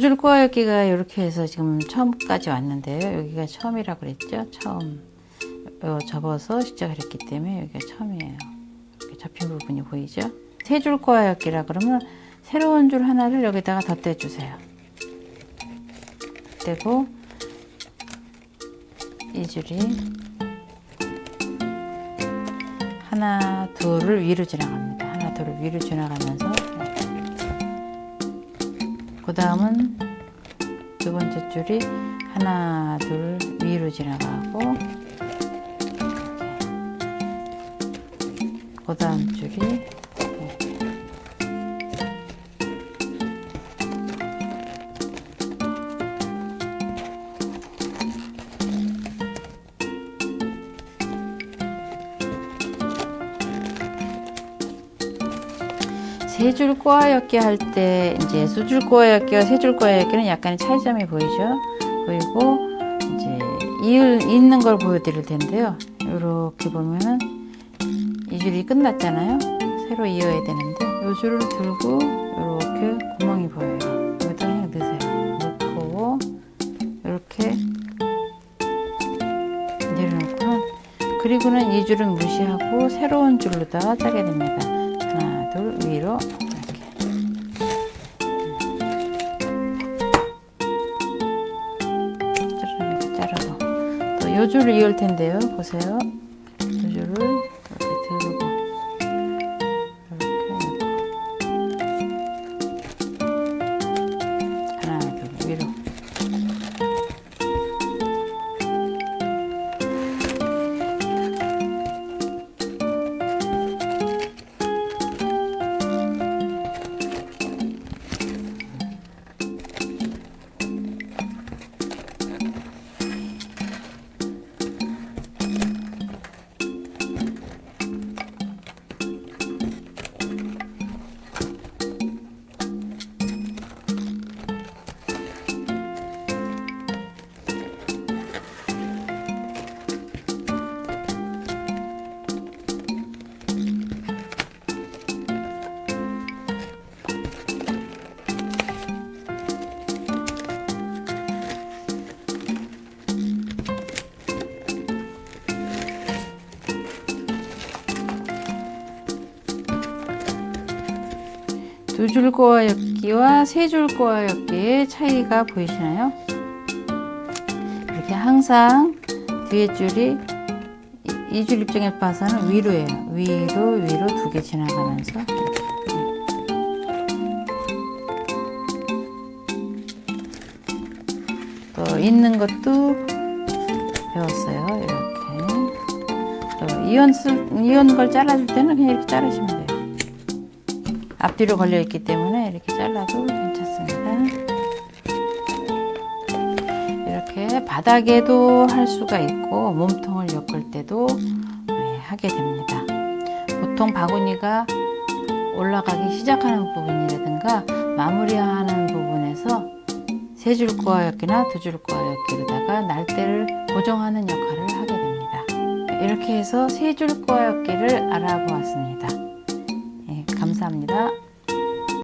줄 꼬아였기가 이렇게 해서 지금 처음까지 왔는데요. 여기가 처음이라고 그랬죠. 처음 요 접어서 시작을 했기 때문에 여기가 처음이에요. 접힌 부분이 보이죠. 세 줄 꼬아였기라 그러면 새로운 줄 하나를 여기다가 덧대 주세요. 떼고 이 줄이 하나 둘을 위로 지나갑니다. 하나 둘을 위로 지나가면서 그 다음은 두 번째 줄이 하나 둘 위로 지나가고 그 다음 줄이 세 줄 꼬아엮기 할 때 이제 두 줄 꼬아엮기와 세 줄 꼬아엮기는 약간의 차이점이 보이죠. 보이고 이제 이을 있는 걸 보여드릴 텐데요. 이렇게 보면은 이 줄이 끝났잖아요. 새로 이어야 되는데 이 줄을 들고 이렇게 구멍이 보여요. 여기다 그냥 넣으세요. 넣고 이렇게 내려놓고는 그리고는 이 줄은 무시하고 새로운 줄로다가 짜게 됩니다. 하나, 둘, 위로 이렇게. 자르고 또 요 줄을 이을 텐데요. 보세요. 요 두 줄 꼬아엮기와 세 줄 꼬아엮기의 차이가 보이시나요? 이렇게 항상 뒤에 줄이 이 줄 입장에 봐서는 위로예요. 위로 위로 두 개 지나가면서 이렇게. 또 있는 것도 배웠어요. 이렇게. 또쓸 이온 걸 잘라줄 때는 그냥 이렇게 자르시면 돼요. 앞뒤로 걸려 있기 때문에 이렇게 잘라도 괜찮습니다. 이렇게 바닥에도 할 수가 있고 몸통을 엮을 때도 네, 하게 됩니다. 보통 바구니가 올라가기 시작하는 부분이라든가 마무리하는 부분에서 세 줄 꼬아였기나 두 줄 꼬아였기로다가 날대를 고정하는 역할을 하게 됩니다. 이렇게 해서 세 줄 꼬아였기를 알아보았습니다. 예, 감사합니다.